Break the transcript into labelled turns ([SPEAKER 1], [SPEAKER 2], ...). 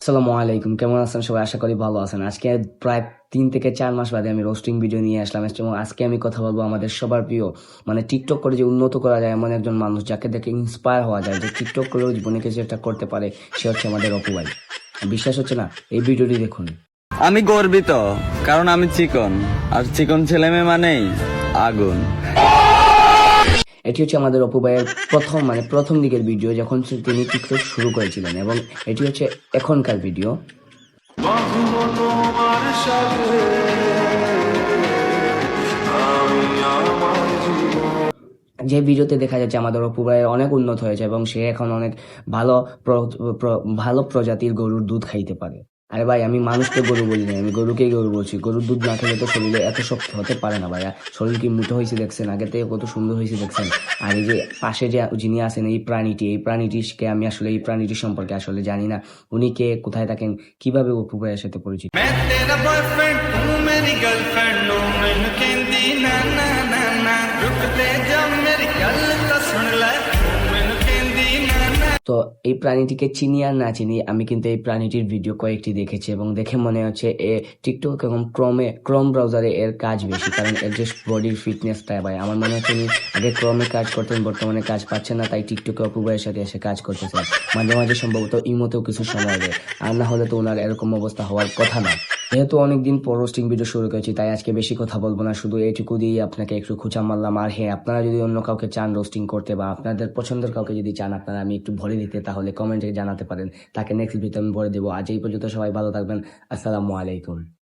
[SPEAKER 1] আসসালামু আলাইকুম, কেমন আছেন সবাই? আশা করি ভালো আছেন। আজকে প্রায় তিন থেকে চার মাস বাদে আমি রোস্টিং ভিডিও নিয়ে আসলাম। এবং আজকে আমি কথা বলব আমাদের সবার প্রিয় মানে টিকটক করে যে উন্নত করা যায় এমন একজন মানুষ, যাকে দেখে ইন্সপায়ার হওয়া যায় যে টিকটক করেও জীবনে কিছু একটা করতে পারে, সে হচ্ছে আমাদের অপু বিশ্বাস হচ্ছে না? এই ভিডিওটি দেখুন।
[SPEAKER 2] আমি গর্বিত, কারণ আমি চিকন। আর চিকন ছেলে মেয়ে মানেই আগুন।
[SPEAKER 1] এটি হচ্ছে আমাদের অপু ভাইয়ের প্রথম মানে প্রথম দিকের ভিডিও যখন তিনি টিকটক শুরু করেছিলেন এবং এটি হচ্ছে এখনকার ভিডিও যে ভিডিওতে দেখা যাচ্ছে আমাদের অপু ভাইয়ের অনেক উন্নত হয়েছে এবং সে এখন অনেক ভালো ভালো প্রজাতির গরুর দুধ খাইতে পারে। আরে ভাই, আমি মানুষকে গরু বলি না আমি গরুকেই গরু বলছি। গরুর দুধ না খেলে তো শরীরে এত শক্ত হতে পারে না ভাইয়া। শরীর কি মুঠো হয়েছে দেখছেন? আগে থেকে কত সুন্দর হয়েছে দেখছেন। আর এই যে পাশে যে যিনি আছেন, এই প্রাণীটি, এই প্রাণীটিকে আমি আসলে, এই প্রাণীটি সম্পর্কে আসলে জানি না। উনি কে, কোথায় থাকেন, কীভাবে অপু ভাইয়ের সাথে পরিচিত? তো এই প্রাণীটিকে চিনি আর না চিনি আমি কিন্তু এই প্রাণীটির ভিডিও কয়েকটি দেখেছি এবং দেখে মনে হচ্ছে এ টিকটক এবং ক্রমে ক্রম ব্রাউজারে এর কাজ বেশি। কারণ এর যে বডির ফিটনেসটা ভাই, আমার মনে হচ্ছে উনি আগে ক্রমে কাজ করতেন, বর্তমানে কাজ পাচ্ছে না, তাই টিকটকে অপুবাইয়ের সাথে এসে কাজ করতেছেন মাঝে মাঝে সম্ভবত ইমোতেও কিছু সময় দেয়। আর না হলে তো ওনার এরকম অবস্থা হওয়ার কথা না। যেহেতু অনেকদিন পর রোস্টিং ভিডিও শুরু করেছি, তাই আজকে বেশি কথা বলব না। শুধু এইটুকু দিয়ে আপনাকে একটু খুঁচা মারলাম। আর হ্যাঁ আপনারা যদি অন্য কাউকে চান রোস্টিং করতে বা আপনাদের পছন্দের কাউকে যদি চান, আপনারা আমি একটু ভরে দিতে, তাহলে কমেন্টে জানাতে পারেন। তাকে নেক্সট ভিডিও আমি ভরে দেবো। আজ এই পর্যন্ত সবাই ভালো থাকবেন। আসসালামু আলাইকুম।